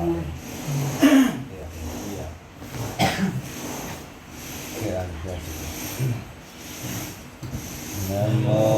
ကဲအဲ့ဒါပြောစီန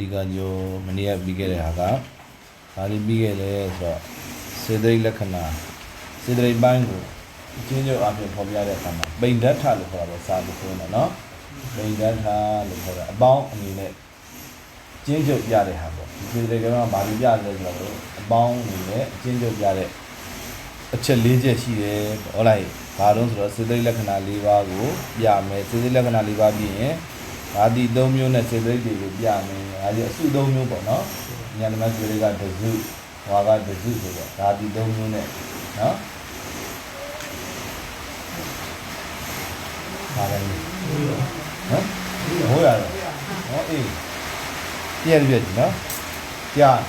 ဒီကံကျော်မနေ့ကပြီးခဲ့တဲ့ဟာကဘာလို့ပြီးခဲ့လဲဆိုတော့စေတသိက်လက္ခဏာစေတသိက်ပိုင်းကိုအချင်းချင်းအပြင်ဖော်ပြတဲ့အခါမှာပိန်ဓာတ်ထလို့ခေါ်တာပဲစာလို့ပြောတယ်နော်ပိန်ဓာတ်ထလို့ခေါ်တာအပေါင်းအနေနဲ့ကျင်းချုပ်ပြတဲ့ဟာပေါ့ဒီပြည်တွေကဘာလို့ပြလဲဆိုတော့အပေါင်းအနေနဲ့အကျင်းချုပ်ပြတဲ့အချက်၄ချက်ရှိတယ်ဟုတ်လားဘာလို့ဆိုတော့စေတသိက်လက္ခဏာ၄ပါးကိုပြမယ်စေတသိက်လက္ခဏာ၄ပါးပြီးရင် ဓာတိ၃မျိုးနဲ့စေတသိက်တွေကိုပြမယ်ဒါကြီးအစု၃မျိုးပေါ့နော်ဉာဏ်ဓမ္မစေတသိက်ကတစုဝါကတစုဆိုတော့ဓာတိ၃မျိုးနဲ့နော်ပါတယ်နော်ဟိုရတယ်ဟောအေးပြည့်ပြည့်နော်ကြား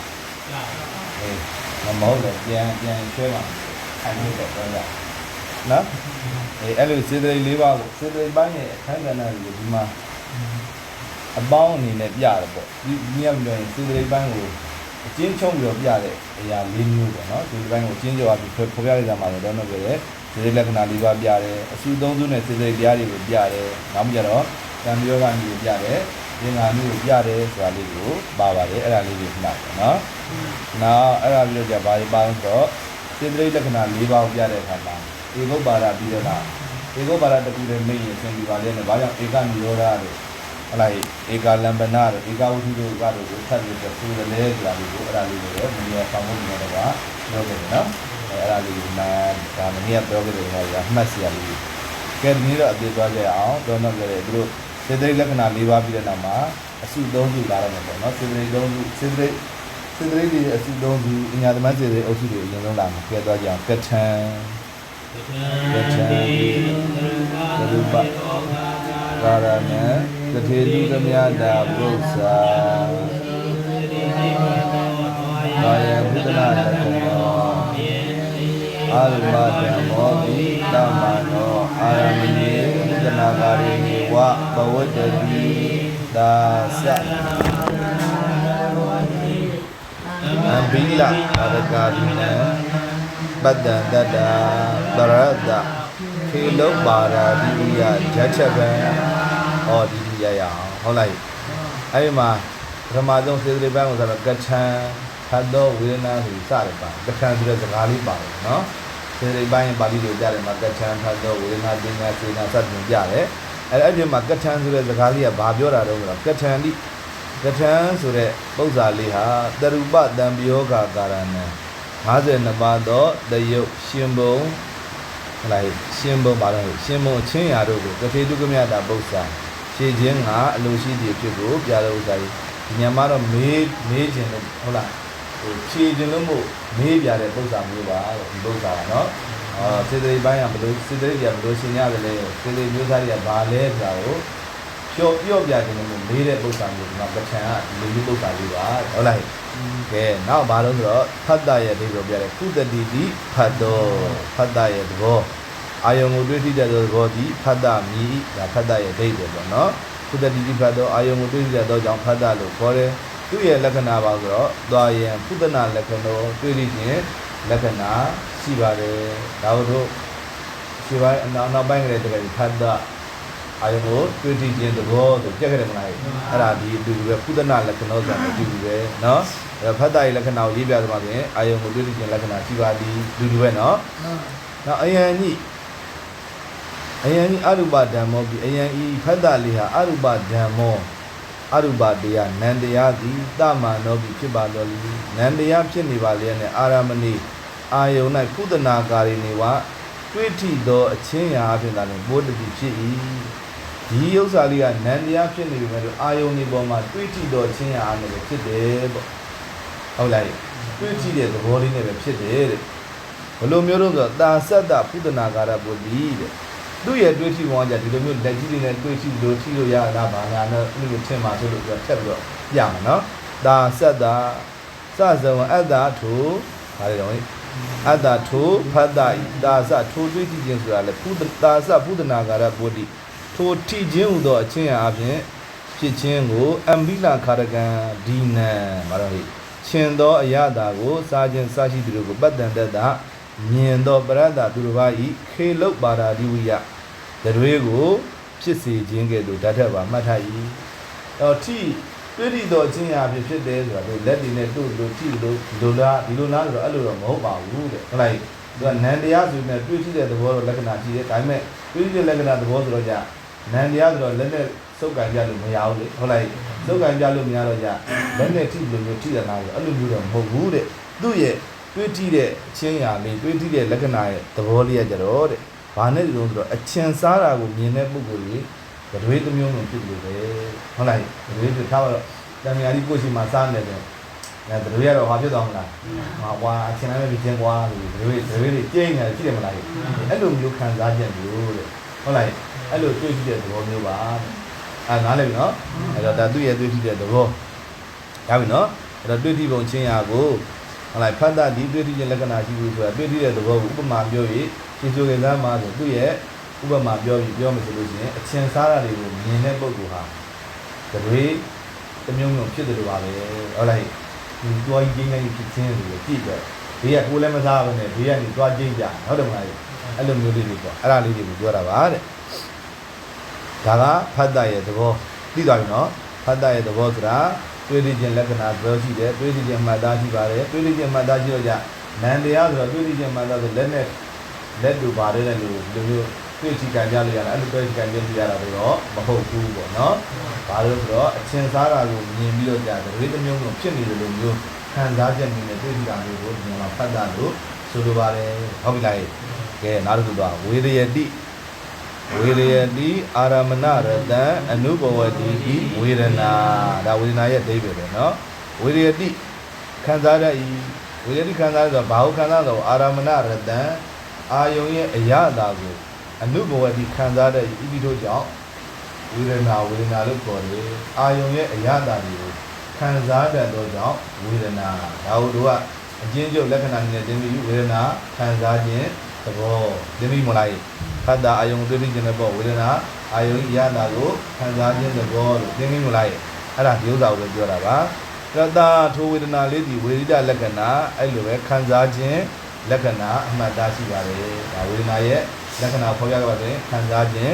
အေးမမဟုတ်တော့ပြန်ပြန်ဆွဲပါအဲ့လိုတော့တော့ရနော်အေးအဲ့လိုစေတသိက်၄ပါးကိုစေတသိက်ပိုင်းရဲ့အခန်းကဏ္ဍတွေကိုဒီမှာ အပေါင်းအနေနဲ့ပြရတယ်ပေါ့ဒီမြတ်ပြောရင်စေတသိက်ပိုင်းကိုအကျဉ်းချုပ်ပြီးတော့ပြတဲ့အရာ၄မျိုးပေါ့နော်စေတသိက်ပိုင်းကိုအကျဉ်းချုပ်ပြီးဖော်ပြရကြမှာတော့တော့ပြောရဲစေတသိက်လက္ခဏာ၄ပါးပြတယ်အစုသုံးစုနဲ့စေတသိက်တရားတွေကိုပြတယ်နောက်မှကျတော့တံပြောကနေပြတယ်ဉာဏ်မျိုးကိုပြတယ်ဆိုတာလေးကိုပါပါတယ်အဲ့ဒါလေးကိုမှတ်ပါနော်။နောက်အဲ့ဒါပြီးတော့じゃဘာတွေပါလဲဆိုတော့စေတသိက်လက္ခဏာ၄ပါးကိုပြတဲ့အခါမှာဧကုပ္ပါဒပြီးတော့လား ဧကုပ္ပါဒတစ်ခုတည်းမိတ်ရင်ဆင်ပြီးပါလေနဲ့ဘာကြောင့်ဧကနိရောဓလို့ဟလာဧကလံပနာတို့ဧကဝုထုတို့ကတော့ကိုထပ်ပြီးတော့ဆိုရလဲဆိုတာလေးကိုအဲ့ဒါလေးကိုလည်းမင်းရဆောင်ဖို့နေတော့ကပြောခဲ့တယ်နော်။အဲ့ဒါလေးကိုနာဒါမင်းရပြောခဲ့တယ်ဟောရမှတ်စီရလေးကဲဒီနေ့တော့အပြေသွားကြရအောင်တော့တော့ကြတယ်သူတို့စေတသိက်လက္ခဏာ၄ပါးပြီးတဲ့နောက်မှာအစု၃စုလာတော့မှာပေါ့နော်စေတသိက်၃စုစေတသိက်စေတသိက်တွေအစု၃စုအညာသမတ်စေတသိက်အုပ်စုတွေအရင်ဆုံးလာမှာကဲသွားကြအောင်ကထံ ကထံသရုပကာရဏံတထေလူသမြတာပု္ပ္ပာကာယဘုဒ္ဓနာလက္ခဏောအာရမဓမ္မောတိတမနောအာရမဏေဥဒနာကာရိနေဝဘဝတ္တိဒါသအဘိလအာရကာရိနံ ပတ္တံတတ္တာပရတ္တခေလောပါရာဒီယဂျတ်ချက်ဗံဟောဒီဒီရရအောင်ဟုတ်လိုက်အဲ့ဒီမှာပထမဆုံးစေတသိက်ပိုင်းကိုဆိုတော့ကချံဖတ်တော့ဝေဒနာဆိုစတယ်ပါကချံဆိုတဲ့စကားလေးပါတယ်နော်စေတသိက်ပိုင်းပါဠိလိုကြားတယ်မှာကချံဖတ်တော့ဝေဒနာပညာစေနာစသဖြင့်ကြားတယ်အဲ့အဲ့ဒီမှာကချံဆိုတဲ့စကားလေးကဘာပြောတာတော့ဆိုတော့ကချံလိကထံဆိုတဲ့ပု္ပ္ပာလေးဟာတရူပတံပယောဂာကာရဏံ 52ပါးသောတယုတ်ရှင်ဘုံဟလာရှင်ဘုံပါတော့ရှင်ဘုံအချင်းရာတို့ကိုကတိတုကမြတာပု္ပ္ပာဖြည့်ခြင်းကအလိုရှိသည့်အဖြစ်ကိုပြတော်ဥစ္စာကြီးဒီညမှာတော့မေးမေးခြင်းလို့ဟုတ်လားဟိုဖြည့်ခြင်းလို့မို့မေးပြတဲ့ပု္ပ္ပာမျိုးပါတဲ့ဒီပု္ပ္ပာကနော်အာစေတသိက်ပိုင်းကဘယ်လိုစေတသိက်ကဘယ်လိုရှင်းရတယ်လဲစေတသိက်မျိုးသားတွေကဘာလဲဆိုတာကိုဖြ ပြောပြောပြခြင်းလို့လေးတဲ့ပု္ပ္ပာမျိုးဒီမှာပဋ္ဌာန်ကဒီလိုမျိုးပု္ပ္ပာလေးပါဟုတ်လားကဲနောက်ဘာလို့ဆိုတော့ဖတ်တာရဲ့အဓိပ္ပာယ်ပြတယ်ကုတတိတိဖတ်တော်ဖတ်တာရဲ့သဘောအာယုံကိုတွေ့ထိတဲ့သဘောဒီဖတ်တာမြည်ဒါဖတ်တာရဲ့အဓိပ္ပာယ်ပေါ့နော်ကုတတိတိဖတ်တော်အာယုံကိုတွေ့ထိတဲ့သောကြောင့်ဖတ်တာလို့ခေါ်တယ်သူ့ရဲ့လက္ခဏာပါဆိုတော့သွားယံပုဒနာလက္ခဏာတွေ့ထိခြင်းလက္ခဏာရှိပါတယ်ဒါတို့ရှိပိုင်းအနောက်နောက်ပိုင်းကလေးတကယ်ဖတ်တာ အာယုံကိုတွေ့ထိခြင်းသဘောဆိုကြက်ခဲ့တယ်မလားအဲ့ဒါဒီအတူတူပဲပုဒနာလက္ခဏာဆိုတာအတူတူပဲနော်အဲ့ဖတ်တာရဲ့လက္ခဏာကိုရေးပြသမှာပြင်အာယုံကိုတွေ့ထိခြင်းလက္ခဏာရှိပါသည်အတူတူပဲနော်နောက်အယံညိအယံညိအရူပဓမ္မောပြီအယံဤဖတ်တာလေးဟာအရူပဓမ္မောအရူပတရားနန္တရားသည်တမန်တော်ပြီဖြစ်ပါတော်လီနန္တရားဖြစ်နေပါလျက်နဲ့အာရမဏိအာယုန်၌ကုသနာကာရီနေဝတွေးထိသောအချင်းရာအဖြစ်သာလျှင်ဘုဒ္ဓတိဖြစ်၏ ဒီဥစ္စာလေးကနန္တရားဖြစ်နေပြီမဲ့လို့အာယုန်ဒီပေါ်မှာတွေးထိသောအချင်းရာအနဲ့ပဲဖြစ်တယ်ပေါ့ဟုတ်လားတွေးထိတဲ့သဘောလေးနဲ့ပဲဖြစ်တယ်တဲ့ဘလိုမျိုးတော့ဆိုတော့တာဆက်တာပုဒနာကာရပုတိတဲ့သူ့ရဲ့တွေးထိပုံကကြဒီလိုမျိုးလက်ကြီးတွေနဲ့တွေးထိလို့ထိလို့ရတာဘာညာနဲ့အဲ့လိုထင်ပါဆိုလို့ပြောထက်ပြီးတော့ပြမှာနော်တာဆက်တာစဇဝံအတ္တထုဘာလဲတော့အတ္တထုဖတ်တာဤတာစထိုတွေးထိခြင်းဆိုတာလေပုဒတာစပုဒနာကာရပုတိ ထိုထိခြင်းဟူသောအချင်းအပြင်ဖြစ်ခြင်းကိုအမ္ပိလခါရကံဒီနံဘာလို့ဟိရှင်သောအရသာကိုစားခြင်းစားရှိသူတို့ကိုပတ္တန်တတ္တမြင်သောပရတ္တသူတစ်ပါးဤခေလုတ်ပါရာဒီဝိယတတွေးကိုဖြစ်စေခြင်းကဲ့သို့ဓာတ်ထက်ပါမှတ်ထား၏အော်ထိတွေ့ထိသောအချင်းရာဖြစ်ဖြစ်တယ်ဆိုတာတို့လက်တွေနဲ့တို့လို့ထိလို့ဒီလိုလားဒီလိုလားဆိုတော့အဲ့လိုတော့မဟုတ်ပါဘူးတဲ့ဟုတ်လား သူကနန္တရားဆိုနေတွေ့ထိတဲ့သဘောတော့လက္ခဏာရှိတယ်ဒါပေမဲ့တွေ့ထိတဲ့လက္ခဏာသဘောဆိုတော့じゃနန္တရားဆိုတော့လက်နဲ့စုပ်ကန်ပြလို့မရဘူးလေဟုတ်လားစုပ်ကန်ပြလို့မရတော့じゃလက်နဲ့ထိလို့မျိုးထိတယ်လားဆိုအဲ့လိုမျိုးတော့မဟုတ်ဘူးတဲ့သူ့ရဲ့ တွေးကြည့်တဲ့အချင်းရာလေးတွေးကြည့်တဲ့လက္ခဏာရဲ့သဘောလေးကကြတော့တဲ့ဘာနဲ့ဒီလိုဆိုတော့အချင်းစားတာကိုမြင်တဲ့ပုဂ္ဂိုလ်ကြီးကတွေးတစ်မျိုးမျိုးဖြစ်လို့ပဲဟုတ်လားတွေးတစ်ထားတော့တံမြာကြီးကိုရှိမှစားနေတယ် အဲတွေးရတော့ဟာဖြစ်သွားမလားဟာဝါအချင်းလည်းပြီးချင်းကွာလို့တွေးတွေးတွေကျင်းနေတယ်ရှိတယ်မလားအဲ့လိုမျိုးခံစားချက်မျိုးတဲ့ဟုတ်လားအဲ့လိုတွေးကြည့်တဲ့သဘောမျိုးပါအဲနားလည်ပြီနော်အဲ့တော့ဒါသူ့ရဲ့တွေးကြည့်တဲ့သဘောရပြီနော်အဲ့တော့တွေးကြည့်ပုံချင်းရာကိုဟုတ်လားဖတ်တာဒီတွေ့ထိခြင်းလက္ခဏာရှိဘူးဆိုတာတွေ့ထိတဲ့သဘောကိုဥပမာပြောပြီးရှင်းဆိုကြစမ်းမှာဆိုသူ့ရဲ့ဥပမာပြောပြီးပြောမှဆိုလို့ရှိရင်အချင်းစားတာတွေကိုမြင်တဲ့ပုဂ္ဂိုလ်ဟာတတွေတစ်မျိုးမျိုးဖြစ်တယ်လို့ပါပဲဟုတ်လား ဒီတွားကြီးချင်းချင်းဖြစ်ချင်းလို့ကြည့်တော့ဘေးကကိုယ်လည်းမစားဘဲနဲ့ဘေးကနေတွားချင်းကြဟုတ်တယ်မလားအဲ့လိုမျိုးလေးတွေပေါ့အဲ့ဒါလေးတွေကိုပြောတာပါတဲ့ဒါကဖတ်တာရဲ့သဘောသိသွားပြီနော်ဖတ်တာရဲ့သဘောဆိုတာတွေးလိခြင်းလက္ခဏာပြောရှိတယ်တွေးလိခြင်းမှတ်သားရှိပါတယ်တွေးလိခြင်းမှတ်သားရှိတော့ကြနန္တရားဆိုတော့တွေးလိခြင်းမှတ်သားဆိုလက်နဲ့လက်တူပါတယ်တဲ့လူလူမျိုးတွေ့ချီကန်ကြလို့ရတာအဲ့လိုတွေ့ချီကန်ကြလို့ရတာတော့မဟုတ်ဘူးပေါ့နော် ဘာလို့ဆိုတော့အချင်းစားတာကိုမြင်ပြီးတော့ကြတွေးတစ်မျိုးမျိုးဖြစ်နေတယ်လို့မျိုးခံစားချက်နေနဲ့တွေ့ချီတာမျိုးကိုဒီမှာဖတ်တာလို့ဆိုလိုပါတယ်ဟုတ်ပြီလားကဲနောက်တစ်ခုတော့ဝေရယတိဝေရယတိအာရမဏရတံအနုဘဝတိဤဝေဒနာဒါဝေဒနာရဲ့အဓိပ္ပာယ်ပဲเนาะဝေရယတိခံစားရဤဝေရယတိခံစားရဆိုဘာဟုတ်ခံစားတော့အာရမဏရတံအာယုံရဲ့အရသာကိုအနုဘဝတိခံစားတဲ့ဤဒီတို့ကြောင့် ဝေဒနာဝေဒနာလို့ခေါ်တယ်အာယုံရဲ့အရသာတွေကိုခံစားတတ်သောကြောင့်ဝေဒနာဒါဟုတို့ကအကျဉ်းချုပ်လက္ခဏာနဲ့တင်ပြီးဝေဒနာခံစားခြင်းသဘောတင်ပြီးမလားဖတ်တာအာယုံတွေ့ပြီးခြင်းတဲ့ပေါ့ဝေဒနာအာယုံရတာကိုခံစားခြင်းသဘောလို့သိမိမလားရဲ့အဲ့ဒါဒီဥစ္စာကိုပဲပြောတာပါတတထိုဝေဒနာလေးဒီဝေဒိတလက္ခဏာအဲ့လိုပဲခံစားခြင်းလက္ခဏာအမှတ်သားရှိပါတယ်ဒါဝေဒနာရဲ့လက္ခဏာဖော်ပြကြပါတယ်ခံစားခြင်း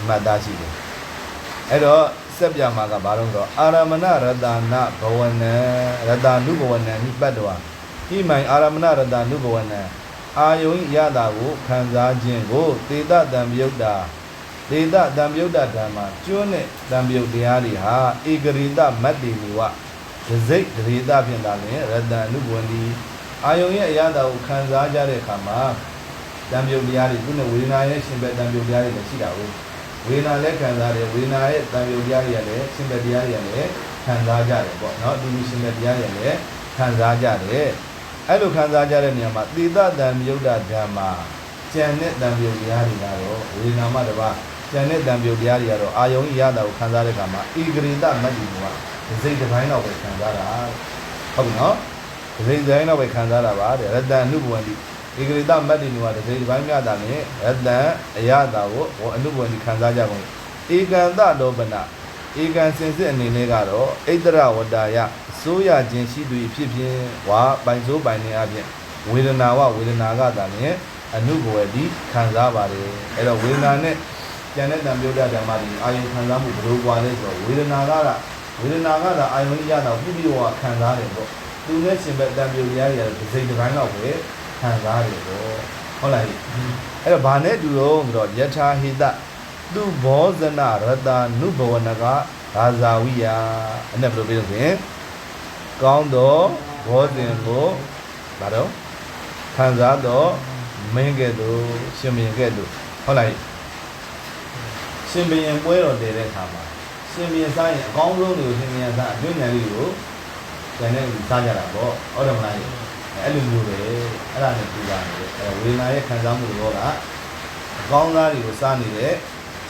အမှတ်သားရှိတယ် အဲ့တော့စက်ပြမှာကဘာလို့ဆိုတော့အာရမဏရတနာဘဝနံရတနုဘဝနံနိပတ်တော်ဤမိုင်အာရမဏရတနုဘဝနံအာယုံရတာကိုခံစားခြင်းကိုသေတတံမြုတ်တာသေတတံမြုတ်တာဓမ္မကျွန်းတဲ့တံမြုတ်တရားတွေဟာဧကရိတမတ်တိမူဝဒစိတ်ဒရိတဖြင့်သာလျှင်ရတန်အနုဘဝန္တိအာယုံရဲ့အရတာကိုခံစားကြတဲ့အခါမှာတံမြုတ်တရားတွေခုနဝေဒနာရဲ့ရှင်ဘက်တံမြုတ်တရားတွေလည်းရှိတာကို ဝေဒနာလည်းခံစားတယ်ဝေဒနာရဲ့တံမြုတ်တရားတွေကလည်းရှင်ဘက်တရားတွေကလည်းခံစားကြတယ်ပေါ့နော်အတူတူရှင်ဘက်တရားတွေလည်းခံစားကြတယ်အဲ့လိုခံစားကြတဲ့နေရာမှာသေတတံမြုဒ္ဒဓမ္မာကြံတဲ့တံမြုပ်တရားတွေကတော့ဝေဒနာမတပါကြကျန်တဲ့တံပြုတ်တရားတွေကတော့အာယုံဤရတာကိုခံစားတဲ့အခါမှာဧကရိတမတ်ဒီကဒစိတ်တစ်ပိုင်းတော့ပဲခံစားတာဟုတ်ပြီနော်ဒစိတ်တစ်ပိုင်းတော့ပဲခံစားတာပါတဲ့ရတ္တအနုဘဝန္တိ ဧကရိတမတ်ဒီကဒစိတ်တစ်ပိုင်းမြတာနဲ့ရတ္တအရတာကိုဟောအနုဘဝန္တိခံစားကြကုန်ဧကံတတောပနဧကံစင်စစ်အနေနဲ့ကတော့ဣတရဝတ္တယအစိုးရခြင်းရှိသူဖြစ်ဖြင့်ဝါပိုင်စိုးပိုင်နေအပြင်ဝေဒနာဝဝေဒနာကတာနဲ့အနုဘဝတိခံစားပါတယ်အဲ့တော့ဝေဒနာနဲ့ကျန်တဲ့တံပြုတ်တဲ့ဓမ္မတွေအာယုခံစားမှုဘယ်လိုကွာလဲဆိုတော့ဝေဒနာကဝေဒနာကတာအာယုရတာပြည့်ပြည့်ဝဝခံစားတယ်ပေါ့သူနဲ့ရှင်ဘက်တံပြုတ်တရားတွေကတော့ဒီစိတ်တစ်ပိုင်းတော့ပဲ ခံစားတယ်ပေါ့ဟုတ်လားအဲ့တော့ဘာနဲ့တူတော့ဆိုတော့ယထာဟိတသူဘောဇနရတနုဘဝနကရာဇာဝိယအဲ့ဒါဘယ်လိုပြောလို့ဆိုရင်ကောင်းသောဘောဇင်ကိုဘာတော့ခံစားတော့မင်းကဲ့သို့ရှင်မင်းကဲ့သို့ဟုတ်လားရှင်ဘရင်ပွဲတော်တည်တဲ့အခါမှာရှင်ဘရင်စားရင်အကောင်းဆုံးတွေကိုရှင်ဘရင်စားအတွင်းဉာဏ်လေးကိုကျန်တဲ့စားကြတာပေါ့ဟုတ်တယ်မလား အဲ့လိုမျိုးပဲအဲ့ဒါနဲ့ပြပါနေတယ်အဲဝေဒနာရဲ့ခံစားမှုတွေကအကောင်းသားတွေကိုစားနေတဲ့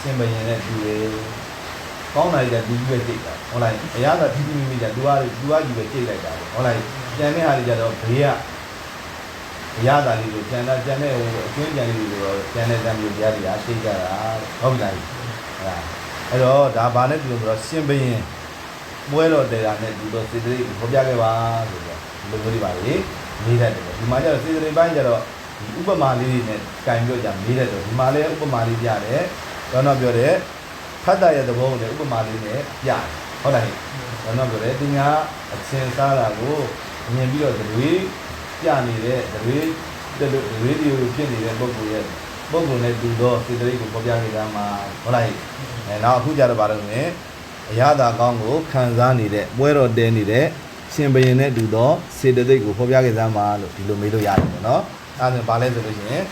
ရှင်ဘရင်နဲ့တူတယ်ကောင်းတာတွေကဒီကြီးပဲကြိတ်တာဟုတ်လားအရာကထိထိမိမိကသူကသူကကြီးပဲကြိတ်လိုက်တာပေါ့ဟုတ်လားကျန်တဲ့ဟာတွေကြတော့ဘေးကအရာတာလေးကိုကျန်တဲ့ကျန်တဲ့ဟိုအကျွင်းကျန်လေးတွေကိုတော့ကျန်တဲ့တံမျိုးကြားတွေကသိကြတာဟုတ်ပြီလားအဲ့ဒါအဲ့တော့ဒါဘာနဲ့တူလို့ဆိုတော့ရှင်ဘရင်ပွဲတော်တရားနဲ့ဒီလိုစေတသိက်ဖော်ပြခဲ့ပါဆိုတော့ဒီလိုမျိုးတွေပါလေ မေးတတ်တယ်ဒီမှာကျတော့စေတသိက်ပိုင်းကျတော့ဒီဥပမာလေးတွေနဲ့ကင်ပြောကြမေးတတ်တယ်ဒီမှာလည်းဥပမာလေးပြတယ်တော့တော့ပြောတယ်ဖတ်တာရဲ့သဘောကိုလည်းဥပမာလေးနဲ့ပြတယ်ဟုတ်တယ်တော့တော့ပြောတယ်သူများအချင်းစားတာကိုမြင်ပြီးတော့တွေပြနေတဲ့တွေတွေတွေဖြစ်နေတဲ့ပုံကိုရဲ့ပုံကိုနဲ့တူတော့စေတသိက်ကိုဖော်ပြခဲ့တာမှာဟုတ်လားအဲနောက်အခုကြတော့ပါတော့မယ်အရသာကောင်းကိုခံစားနေတဲ့ပွဲတော်တဲနေတဲ့ ရှင်ဘရင်နဲ့တူသောစေတသိက်ကိုဖော်ပြခဲ့စမ်းပါလို့ဒီလိုမေးလို့ရတယ်ပေါ့နော်။အဲဒါဆိုဘာလဲဆိုလို့ရှိရင်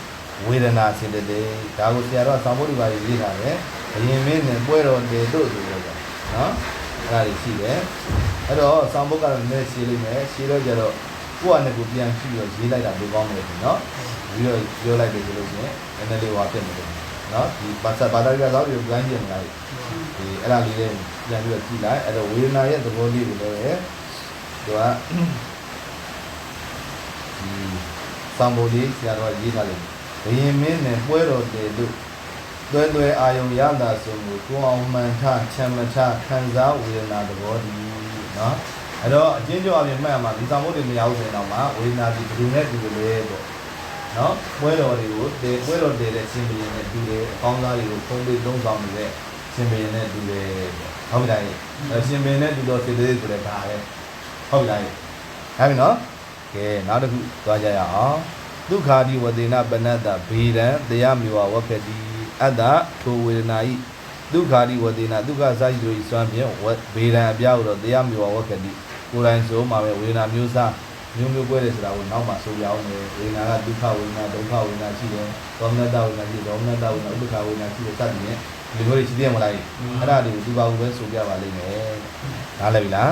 ဝေဒနာစေတသိက်ဒါကိုဆရာတော်သံဃာ့ဒီပါရေးရေးထားတယ်။ဘရင်မင်းနဲ့ပွဲတော်တဲတို့ဆိုတော့နော်။အဲဒါကြီးရှိတယ်။အဲ့တော့သံဃာ့ကတော့လည်းရှင်းလိမ့်မယ်။ရှင်းတော့ကြတော့ကိုယ့်အနေကိုပြန်ကြည့်ပြီးတော့ရေးလိုက်တာဒီကောင်းမယ်နော်။ပြီးတော့ပြောလိုက်တယ်ဆိုလို့ရှိရင်နည်းနည်းလေးဟောဖြစ်နေတယ်နော်။ဒီဘာသာဘာသာကြတော့ဒီကိုင်းကျင်လာတယ်ဒီအဲ့ဒါလေးလေးပြန်ပြီးတော့ကြည့်လိုက်အဲ့တော့ဝေဒနာရဲ့သဘောလေးကိုလည်း သူကဒီသံဘောလေးဆရာတော်ရေးထားတယ်ဘယင်မင်းနဲ့ပွဲတော်တည်လို့တွဲတွဲအာယုံရတာဆိုကိုကိုအောင်မှန်ထချမ်းမထခံစားဝေဒနာသဘောဒီနော်အဲ့တော့အချင်းကျော်အပြင်မှတ်ရမှာဒီသံဘောတွေမရဘူးဆိုရင်တော့မှဝေဒနာဒီဘယ်သူနဲ့တူလဲပေါ့နော်ပွဲတော်တွေကိုတည်ပွဲတော်တည်တဲ့ရှင်ဘယင်နဲ့တူတယ်အကောင်းသားတွေကိုဖုံးပြီးလုံးဆောင်နေတဲ့ရှင်ဘင်နဲ့တူတယ်ဟုတ်ပြီလားအဲရှင်ဘင်နဲ့တူတော့စေတသိက်ဆိုတဲ့ဒါပဲ ဟုတ်ပြီလားဟုတ်ပြီနော်ကဲနောက်တစ်ခုသွားကြရအောင်ဒုက္ခာတိဝဒေနပနတ္တဘေဒံတရားမြေဝဝက္ခတိအတ္တထိုဝေဒနာဤဒုက္ခာတိဝဒေနဒုက္ခစာယီတို့ဤစွမ်းဖြင့်ဘေဒံအပြားတော့တရားမြေဝဝက္ခတိကိုယ်တိုင်ဆိုမှာပဲဝေဒနာမျိုးစားမျိုးမျိုးပွဲတယ်ဆိုတာကိုနောက်မှဆိုပြအောင်လေဝေဒနာကဒုက္ခဝေဒနာဒုက္ခဝေဒနာရှိတယ်ဒေါမနတဝေဒနာရှိတယ်ဒေါမနတဝေဒနာဥပ္ပခဝေဒနာရှိတယ်စသည်ဖြင့်ဒီလိုတွေရှိသေးမလားအဲ့ဒါတွေကိုသူပါဘူးပဲဆိုပြပါလိမ့်မယ်နားလည်ပြီလား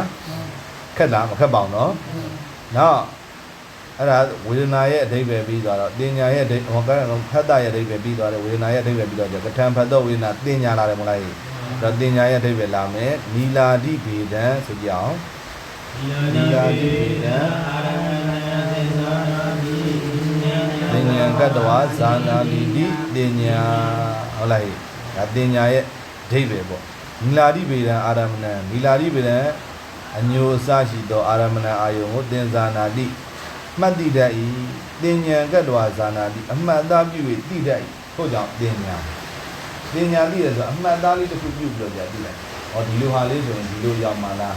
ခက်လားမခက်ပါဘူးနော်နောက်အဲ့ဒါဝေဒနာရဲ့အဓိပ္ပာယ်ပြီးသွားတော့တင်ညာရဲ့အဓိပ္ပာယ်ဟောကဲဖတ်တာရဲ့အဓိပ္ပာယ်ပြီးသွားတယ်ဝေဒနာရဲ့အဓိပ္ပာယ်ပြီးတော့ကထံဖတ်တော့ဝေဒနာတင်ညာလာတယ်မလားအဲ့တော့တင်ညာရဲ့အဓိပ္ပာယ်လာမယ်နီလာတိဗေဒံဆိုကြအောင်ဒီယာတိဒံအာရမဏသေသာနာတိဉာဏ်တင်ညာကတ္တဝါဇာနာတိတိတင်ညာဟုတ်လားဒါတင်ညာရဲ့အဓိပ္ပာယ်ပေါ့နီလာတိဗေဒံအာရမဏံနီလာတိဗေဒံ အညိုအစရှိသောအာရမဏအာယုံကိုသင်္ဇာနာတိမှတ်တိတတ်၏တင်ညာကတ္တဝါဇာနာတိအမှတ်သားပြု၍တိတတ်၏ထို့ကြောင့်တင်ညာတင်ညာတိရဆိုအမှတ်သားလေးတစ်ခုပြုပြီးတော့ကြာတိလိုက်ဟောဒီလိုဟာလေးဆိုရင်ဒီလိုရောက်မှလား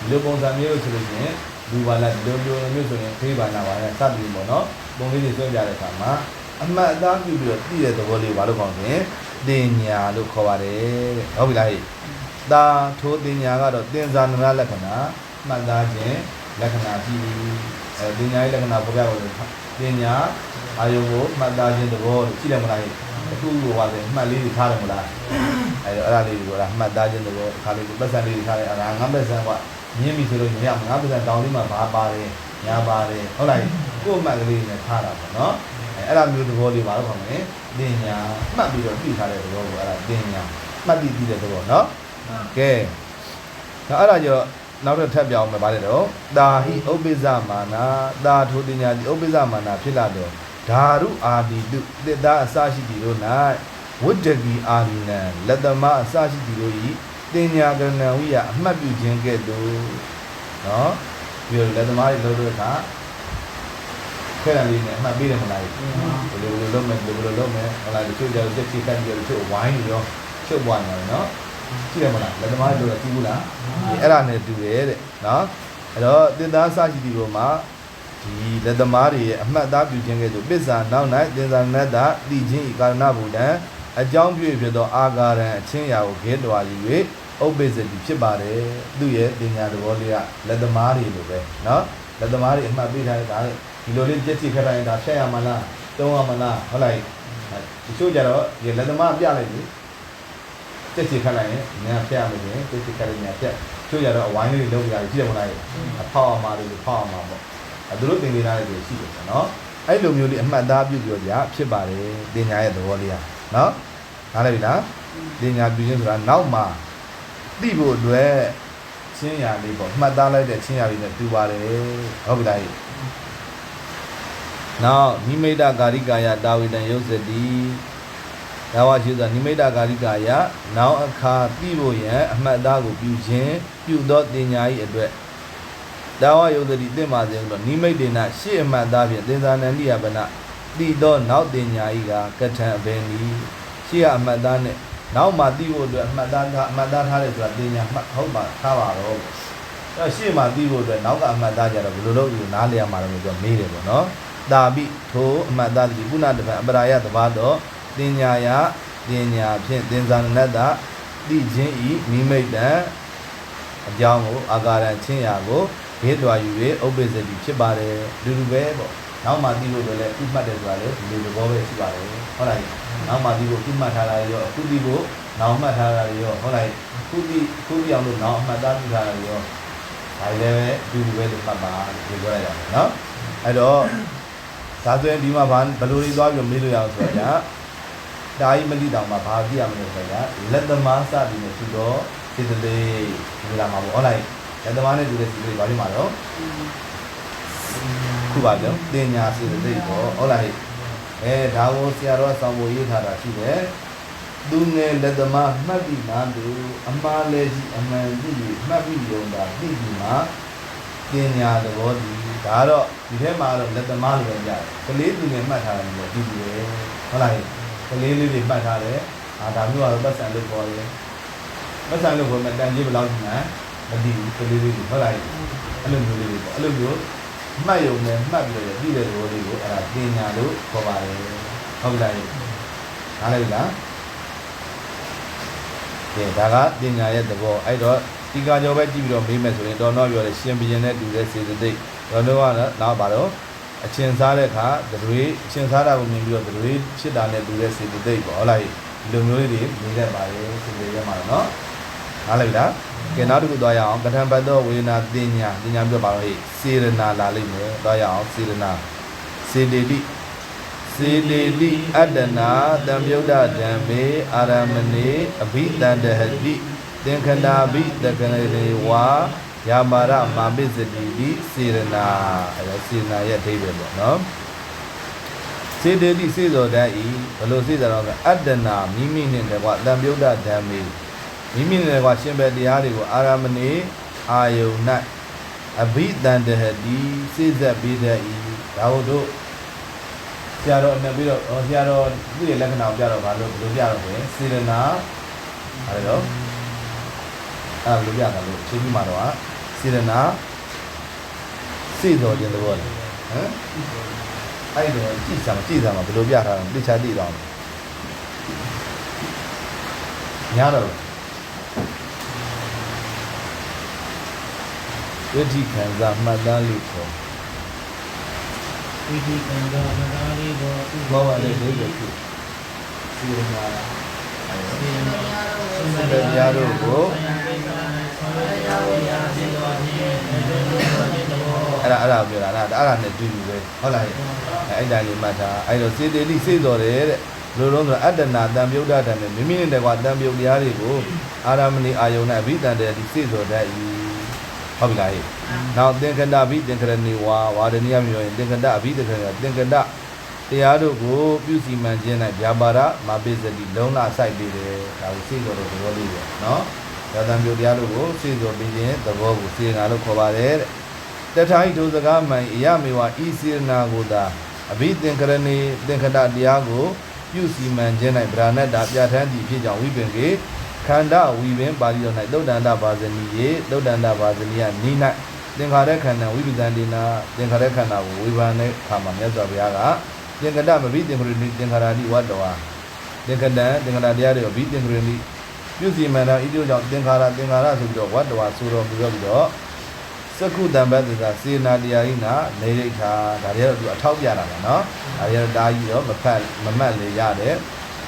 ဒီလိုပုံစံမျိုးဆိုလို့ရှိရင်လူပါလားဒီလိုမျိုးမျိုးဆိုရင်ဖေးပါနာပါလားစသည်ပေါ့နော်ပုံလေးတွေဆွဲပြတဲ့အခါမှာအမှတ်အသားပြုပြီးတော့တိတဲ့သဘောလေးကိုဘာလို့ခေါ်လဲတင်ညာလို့ခေါ်ပါတယ်တဲ့ဟုတ်ပြီလားဟဲ့ သာထိုတင်ညာကတော့တင်ဇာနရလက္ခဏာမှတ်သားခြင်းလက္ခဏာရှိအဲတင်ညာရဲ့လက္ခဏာပေါ်ပြလို့တင်ညာအာယုံကိုမှတ်သားခြင်းသဘောလို့ရှိတယ်မလားအခုလိုပါလေမှတ်လေးတွေထားတယ်မလားအဲတော့အဲ့ဒါလေးကိုအဲ့ဒါမှတ်သားခြင်းသဘောခါလေးပတ်စံလေးတွေထားတယ်အဲ့ဒါငါပတ်စံကမြင်းပြီဆိုလို့ညရငါပတ်စံတောင်းလေးမှာဘာပါတယ်ညာပါတယ်ဟုတ်လားကိုယ့်အမှတ်ကလေးနဲ့ထားတာပေါ့နော်အဲအဲ့ဒါမျိုးသဘောလေးပါတော့ခေါ်မယ်တင်ညာမှတ်ပြီးတော့ပြီးထားတဲ့သဘောကိုအဲ့ဒါတင်ညာမှတ်ပြီးပြီးတဲ့သဘောနော် ကဲဒါအဲ့ဒါကြောင့်နောက်တော့ထပ်ပြောင်းမယ်ဗါတယ်တော့တာဟိဥပ္ပိဇမာနာတာထိုတင်ညာဒီဥပ္ပိဇမာနာဖြစ်လာတော့ဓာရုအာဒီတုတစ်သားအစရှိသည်တို့၌ဝိတ္တကီအာရိနံလက်သမအစရှိသည်တို့ဤတင်ညာကရဏဝိယအမှတ်ပြုခြင်းကဲ့သို့နော်ပြီးတော့လက်သမားတွေလို့တဲ့အခါခဲရံလေးနဲ့အမှတ်ပေးတယ်မလားဘယ်လိုဘယ်လိုလုပ်မယ်ဘယ်လိုလုပ်မယ်ဟုတ်လားတချို့ကြောက်တက်ချီကတ်ပြီးတော့တချို့ဝိုင်းပြီးတော့ချုပ်ပွားနေတယ်နော် ကြည့်ရမလားလက်သမားတွေတော့ကြည့်ဘူးလားအဲ့ဒါနဲ့တူတယ်တဲ့နော်အဲ့တော့သင်္သားစရှိတီပေါ်မှာဒီလက်သမားတွေရဲ့အမှတ်အသားပြုခြင်းကဲ့သို့ပစ္စာနောက်၌သင်္သာနတ္တတိချင်းဤကာရဏဘူတံအကြောင်းပြုဖြစ်သောအာကာရံအချင်းရာကိုခဲလွာယူ၍ဥပ္ပစ္စတိဖြစ်ပါတယ်သူ့ရဲ့ပညာသဘောလေးကလက်သမားတွေလိုပဲနော်လက်သမားတွေအမှတ်ပေးထားတဲ့ဒါလေဒီလိုလေးပြည့်စုံခဲ့တိုင်းဒါဖြတ်ရမလားတုံးရမလားဟုတ်လားဒီချို့ကြတော့ဒီလက်သမားပြလိုက်ပြီ တက်ချေခတ်လိုက်ရင်ညာဖျက်ရမယ်ရင်တက်ချေခတ်ရင်ညာဖျက်ကျိုးရတော့အဝိုင်းလေးတွေလုံးပြရတယ်ကြည့်တယ်မလားအဖောက်အမားတွေဖောက်အမားပေါ့အဲသူတို့သင်ပေးထားတဲ့တွေရှိတယ်နော်အဲ့လိုမျိုးလေးအမှတ်သားပြုပြောကြဖြစ်ပါတယ်ပညာရဲ့သဘောလေးอ่ะနော်နားလည်ပြီလားပညာပြုခြင်းဆိုတာနောက်မှာသိဖို့အတွက်ချင်းရာလေးပေါ့မှတ်သားလိုက်တဲ့ချင်းရာလေးနဲ့တူပါတယ်ဟုတ်ပြီလားနောက်မိမိတ္တဂာရိကာယတာဝိတံယုတ်စတိ ဒါဝရှိသောနိမိတ်ကာရိကာယနောက်အခါသိဖို့ရန်အမှတ်သားကိုပြုခြင်းပြုသောတင်ညာ၏အတွက်ဒါဝယုတ်စတိသင်ပါစေလို့နိမိတ်ဒေနရှေ့အမှတ်သားဖြင့်သင်္ဇာနန္တိယဗနတိသောနောက်တင်ညာ၏ကကထံအဘယ်နည်းရှေ့အမှတ်သားနဲ့နောက်မှသိဖို့အတွက်အမှတ်သားထားအမှတ်သားထားတယ်ဆိုတာတင်ညာမှတ်ဟုတ်ပါထားပါတော့အဲ့ရှေ့မှာသိဖို့အတွက်နောက်ကအမှတ်သားကြတော့ဘယ်လိုလုပ်လို့နားလည်ရမှာလဲဆိုတော့မေးတယ်ပေါ့နော်တာပိထိုအမှတ်သားတိပုဏ္ဏတပံအပရာယတဘာတော့ တင်ညာယတင်ညာဖြင့်သင်္ဇာနတ္တတိခြင်းဤမိမိတ်တံအကြောင်းကိုအာဂါရံချင်းရာကိုဘေးတော်ယူ၍ဥပ္ပစ္စတိဖြစ်ပါတယ်လူလူပဲပေါ့နောက်မှသိဖို့အတွက်လည်းဥမှတ်တယ်ဆိုတာလေဒီလိုသဘောပဲရှိပါတယ်ဟုတ်လားနောက်မှသိဖို့ဥမှတ်ထားတာရောအခုသိဖို့နောက်မှတ်ထားတာရောဟုတ်လားခုသိခုသိအောင်လို့နောက်အမှတ်သားပြုထားတာရောဒါလည်းပဲအတူတူပဲလို့မှတ်ပါလို့ပြောလိုက်တာနော်အဲ့တော့ဒါဆိုရင်ဒီမှာဘာဘယ်လိုလေးသွားပြီးမေးလို့ရအောင်ဆိုတော့ညာ တာယိမလိတောင်မှာဘာသိရမလဲဆိုတော့လက်သမားစပြီးနေသူတော့စေတသိက်ဒီလာမှာပေါ့ဟုတ်လားလက်သမားနဲ့တူတဲ့စေတသိက်ဘာလို့မှာတော့ခုပါကြောတင်ညာစေတသိက်ပေါ့ဟုတ်လားအဲဒါကိုဆရာတော်ဆောင်းဖို့ရေးထားတာရှိတယ်သူငယ်လက်သမားမှတ်ပြီးနာသူအမှားလဲကြီးအမှန်သိပြီးမှတ်ပြီးရုံတာသိပြီးမှပညာသဘောတည်ဒါတော့ဒီထဲမှာတော့လက်သမားလိုပဲကြားတယ်ကလေးသူငယ်မှတ်ထားတယ်လို့ဒီလိုပဲဟုတ်လား ကလေးလေးတွေမှတ်ထားတယ်အာဒါမျိုးကတော့ပတ်စံလို့ခေါ်တယ်ပတ်စံလို့ခေါ်မှတန်ကြီးဘယ်လောက်ကြီးမှမသိဘူးကလေးလေးတွေဟုတ်လားအဲ့လိုမျိုးလေးတွေပေါ့အဲ့လိုမျိုးမှတ်ရုံနဲ့မှတ်ပြီးတော့ပြီးတဲ့သဘောလေးကိုအဲ့ဒါပညာလို့ခေါ်ပါတယ်ဟုတ်လားနားလည်လားကဲဒါကပညာရဲ့သဘောအဲ့တော့ဒီကကြောပဲကြည့်ပြီးတော့မေးမယ်ဆိုရင်တော်တော့ပြောတယ်ရှင်ဘရင်နဲ့တူတဲ့စေတသိက်တော်တော့ကတော့နောက်ပါတော့ အချင်းစားတဲ့အခါဒတွေအချင်းစားတာကိုမြင်ပြီးတော့ဒတွေဖြစ်တာနဲ့တူတဲ့စေတသိက်ပေါ့ဟုတ်လားဒီလိုမျိုးလေးတွေမြင်တတ်ပါတယ်စေတသိက်ရမှာတော့နားလည်လားကဲနောက်တစ်ခုသွားရအောင်ပထမပတ်တော့ဝေဒနာတင်ညာတင်ညာပြောပါတော့ဟေ့စေရနာလာလိမ့်မယ်သွားရအောင်စေရနာစေတေတိစေတေတိအတ္တနာတံမြုဒ္ဒဓမ္မေအာရမဏေအဘိတန္တဟတိသင်္ခဏာဘိတက္ကနေဝါ ယာမာရမာပိစတိတိစေရနာအဲဒါစေရနာရဲ့အဓိပ္ပာယ်ပေါ့နော်စေတေတိစေသောတတ်ဤဘလို့စေသောတော့ကအတ္တနာမိမိနဲ့တကွာတံမြုဒ္ဒဓမ္မေမိမိနဲ့တကွာရှင်ဘယ်တရားတွေကိုအာရမဏေအာယုန်၌အဘိတန္တဟတိစေဇက်ပိဒဤဒါဟုတို့ဆရာတော်နဲ့ပြီးတော့ဆရာတော်သူ့ရဲ့လက္ခဏာကိုပြတော့ဘာလို့ဘယ်လိုပြတော့လဲစေရနာအဲ့တော့ အဲ့လိုပြတာလို့ချင်းပြီးမှတော့စေရနာစေတော်ခြင်းသဘောလေဟမ်အဲ့တော့ကြည့်စမ်းကြည့်စမ်းမှာဘယ်လိုပြထားတာသိချာသိတော့ညာတော့ဝိธีခံစားမှတ်သားလေးခေါ်ဝိတိကံကမနာလေးဘောဘောပါလေဒိဋ္ဌိဖြစ်စေရနာစေနစံတရားတို့ကိုဆရာဝိယာစေတော်ခြင်း အအဲ့ဒါအဲ့ဒါကိုပြောတာအဲ့ဒါအဲ့ဒါနဲ့တူတူပဲဟုတ်လားဟဲ့အဲ့တိုင်းလေးမှတ်ထားအဲ့တော့စေတေတိစေတော်တယ်တဲ့ဘယ်လိုလုံးဆိုတော့အတ္တနာတံပြုတ်တတ်တယ်မိမိနဲ့တကွာတံပြုတ်တရားတွေကိုအာရမဏိအာယုန်နဲ့အဘိတန်တဲ့ဒီစေတော်တတ်ဤဟုတ်ပြီလားဟဲ့နောက်သင်္ကတဘိသင်္ကရဏီဝါဝါဒနိယမျိုးရင်သင်္ကတအဘိသင်္ကရသင်္ကတတရားတို့ကိုပြုစီမံခြင်း၌ဗျာပါဒမပိစတိလုံးလာဆိုင်ပြီးတယ်ဒါကိုစေတော်တဲ့သဘောလေးပဲနော်ဒါ တံပြုတ်တရားတို့ကိုစေတော်ပြီးခြင်းသဘောကိုစေနာလို့ခေါ်ပါတယ်တဲ့တထာဟိဒုစကားမှန်အယမေဝဤစေနာကိုသာအဘိသင်္ကရဏီသင်္ခတတရားကိုပြုစီမံခြင်း၌ဗราဏတ္တာပြဋ္ဌာန်းသည့်ဖြစ်ကြောင့်ဝိပင်ကေခန္ဓာဝီပင်ပါဠိတော်၌သုတ်တန္တဘာဇနီယေသုတ်တန္တဘာဇနီယနိ၌သင်္ခါရခန္ဓာဝိပဇန္တိနာသင်္ခါရခန္ဓာကိုဝေဘာနဲ့ခါမှာမြတ်စွာဘုရားကသင်္ကတမဘိသင်္ကရဏီသင်္ခါရတိဝတ္တဝါသင်္ကတံသင်္ခါရတရားတွေအဘိသင်္ကရဏီ ပြုစီမံတာဤတို့ကြောင့်သင်္ခါရသင်္ခါရဆိုပြီးတော့ဝတ္တဝါဆိုတော်မူပြီးတော့စကုတံဘတ်သစာစေနာတရားကြီးနာနေရိဋ္ဌာဒါတွေကတော့သူအထောက်ပြတာပါနော်ဒါတွေကတော့ဒါကြီးတော့မဖတ်မမှတ်လေရတယ်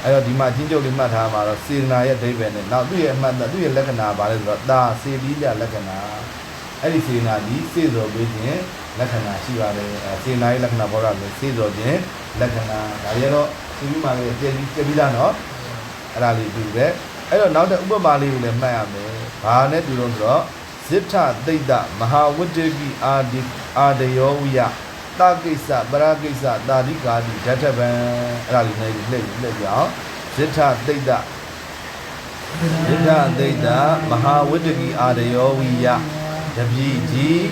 အဲ့တော့ဒီမှာချင်းကျုပ်လေးမှတ်ထားမှာတော့စေနာရဲ့အဓိပ္ပာယ်နဲ့နောက်သူ့ရဲ့အမှတ်သူ့ရဲ့လက္ခဏာပါလဲဆိုတော့ဒါစေပြီးကြလက္ခဏာအဲ့ဒီစေနာကြီးစေစောပေးခြင်းလက္ခဏာရှိပါတယ်အဲစေနာရဲ့လက္ခဏာပေါ်ရမယ်စေစောခြင်းလက္ခဏာဒါတွေကတော့သူပြီးမှလည်းပြည့်ပြီးပြည့်ပြီးသားနော်အဲ့ဒါလေးတူတယ် အဲ့တော့နောက်တဲ့ဥပမာလေးကိုလည်းမှတ်ရမယ်ဘာနဲ့တူလို့ဆိုတော့ဇိထသိတ္တမဟာဝတ္တကိအာဒီအာဒယောဝိယတာကိစ္စပရာကိစ္စတာဓိကာတိဓာတဗံအဲ့ဒါလေးနဲ့လှည့်လှည့်ကြအောင်ဇိထသိတ္တဇိထသိတ္တမဟာဝတ္တကိအာဒယောဝိယတပိကြီး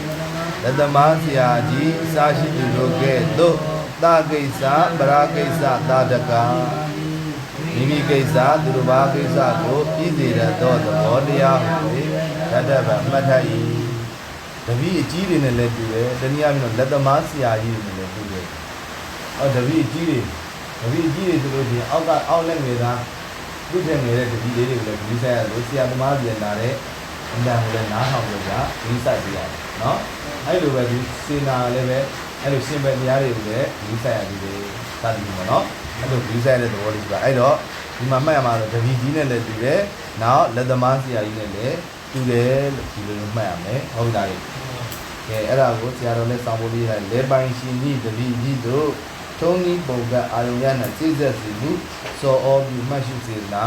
လက်သမားဆရာကြီးအစာရှိသူတို့ကဲ့သို့တာကိစ္စပရာကိစ္စတာဒကာ မိမိကိစ္စသူတို့ဘာကိစ္စကိုပြည်စေတတ်သောသဘောတရားဟုဓာတ်တဗမှတ်ထ၏တပည့်အကြီးတွေနဲ့လည်းတူတယ်တနည်းအားဖြင့်တော့လက်သမားဆရာကြီးတွေနဲ့လည်းတူတယ်အော်တပည့်အကြီးတွေတပည့်အကြီးတွေဆိုလို့ရှိရင်အောက်ကအောက်လက်ငယ်သားသူ့ထက်ငယ်တဲ့တပည့်လေးတွေကိုလည်းဒီဆိုင်ရလို့ဆရာသမားပြန်လာတဲ့အင်တန်ကိုလည်းနားထောင်လို့ကဒီဆိုင်ပြရတယ်နော်အဲ့လိုပဲဒီစေနာလည်းပဲအဲ့လိုရှင်ပဲတရားတွေကိုလည်းဒီဆိုင်ရပြီးတယ်စသည်ပေါ့နော် အဲ့လိုဒီဆိုင်တဲ့သဘောလေးဆိုတာအဲ့တော့ဒီမှာမှတ်ရမှာတော့တပည့်ကြီးနဲ့လည်းတူတယ်နောက်လက်သမားဆရာကြီးနဲ့လည်းတူတယ်လို့ဒီလိုမျိုးမှတ်ရမယ်ဟုတ်လားလေကဲအဲ့ဒါကိုဆရာတော်လည်းစောင့်ဖို့လေးလိုက်လဲပိုင်ရှင်ကြီးတပည့်ကြီးတို့ထုံးဤပုံကအာယုံရနဲ့စိတ်ဆက်စီမှုစောအောပြုမှတ်ရှိစေနာ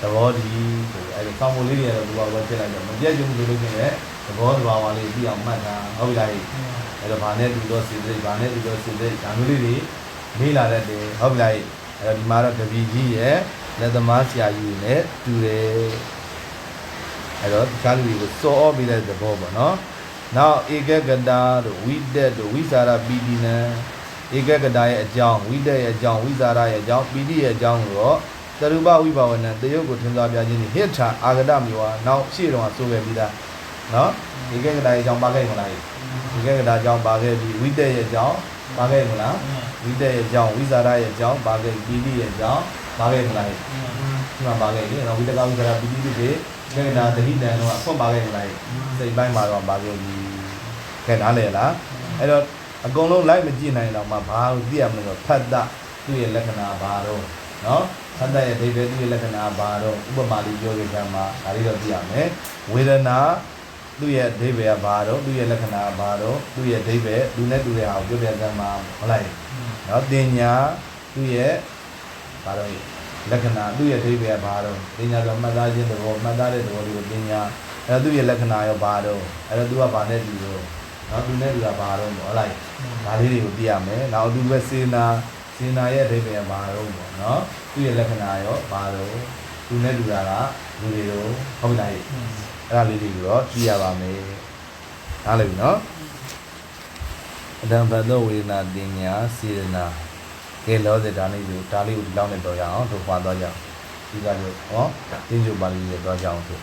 သဘောတည်းဆိုအဲ့ဒီစောင့်ဖို့လေးတွေကတော့ဒီဘဝဖြစ်လိုက်တော့မပြည့်စုံဘူးလို့ဖြစ်နေသဘောသဘာဝလေးပြီးအောင်မှတ်တာဟုတ်လားလေအဲ့တော့ဗာနဲ့တူတော့စိတ်စိတ်ဗာနဲ့တူတော့စိတ်စိတ်ဒါမျိုးလေးတွေ လေးလာတတ်တယ်ဟုတ်လားလေအဲ့တော့ဒီမှာတော့တပည့်ကြီးရဲ့လက်သမားဆရာကြီးနဲ့တူတယ်အဲ့တော့တခြားလူတွေကိုစောပေးတဲ့သဘောပေါ့နော်။နောက်ဧကကတာတို့ဝိတက်တို့ဝိစာရပီတိနံဧကကတာရဲ့အကြောင်းဝိတက်ရဲ့အကြောင်းဝိစာရရဲ့အကြောင်းပီတိရဲ့အကြောင်းကိုတော့တရူပဝိဘာဝနံတယုတ်ကိုထင်သာပြခြင်းဒီဟိထအာဂတမျိုးဟာနောက်ရှေ့တော့ဆိုခဲ့ပြီးသားနော်ဧကကတာရဲ့အကြောင်းပါခဲ့မလားဧကကတာအကြောင်းပါခဲ့ပြီးဝိတက်ရဲ့အကြောင်းပါခဲ့မလား ဝိတက်ရဲ့အကြောင်းဝိစာရရဲ့အကြောင်းပါခဲ့ပီတိရဲ့အကြောင်းပါခဲ့မလားဒီမှာပါခဲ့လေနော်ဝိတကဝိစာရပီတိတွေခေနာတတိတန်တော့အဖွင့်ပါခဲ့မလားစိတ်ပိုင်းမှာတော့ပါခဲ့ပြီခဲနားလေလားအဲ့တော့အကုန်လုံးလိုက်မကြည့်နိုင်တော့မှဘာလို့သိရမလဲဆိုဖတ်တာသူ့ရဲ့လက္ခဏာဘာတော့နော်ဖတ်တာရဲ့ဒိဗေသူ့ရဲ့လက္ခဏာဘာတော့ဥပမာလေးပြောခဲ့ကြမှာဒါလေးတော့သိရမယ်ဝေဒနာ သူ့ရဲ့ဒိဗေကဘာတော့သူ့ရဲ့လက္ခဏာဘာတော့သူ့ရဲ့ဒိဗေလူနဲ့တူတဲ့ဟာကိုပြောပြကြမှာဟုတ်လားနော်တင်ညာသူ့ရဲ့ဘာတော့လက္ခဏာသူ့ရဲ့အဓိပ္ပာယ်ကဘာတော့ပညာဆိုမှတ်သားခြင်းသဘောမှတ်သားတဲ့သဘောလေးကိုပညာအဲသူ့ရဲ့လက္ခဏာရောဘာတော့အဲတော့သူကဘာနဲ့တူတော့နော်သူနဲ့တူတာဘာတော့ပေါ့ဟုတ်လားဒါလေးတွေကိုသိရမယ်နောက်သူပဲစေနာစေနာရဲ့အဓိပ္ပာယ်ကဘာတော့ပေါ့နော်သူ့ရဲ့လက္ခဏာရောဘာတော့သူနဲ့တူတာကလူတွေတော့ဟုတ်လား အဲ့ဒါလေးတွေကိုတော့သိရပါမယ်နားလည်ပြီနော်အတံဘတ်သောဝေဒနာတင်ညာစေနာကဲလောစေဒါလေးကိုဒါလေးကိုဒီလောက်နဲ့တော့ရအောင်တို့ခွာသွားကြအောင်ဒီကလို့ဟောတင်းကျုပ်ပါဠိလေးနဲ့တော့ကြအောင်ဆို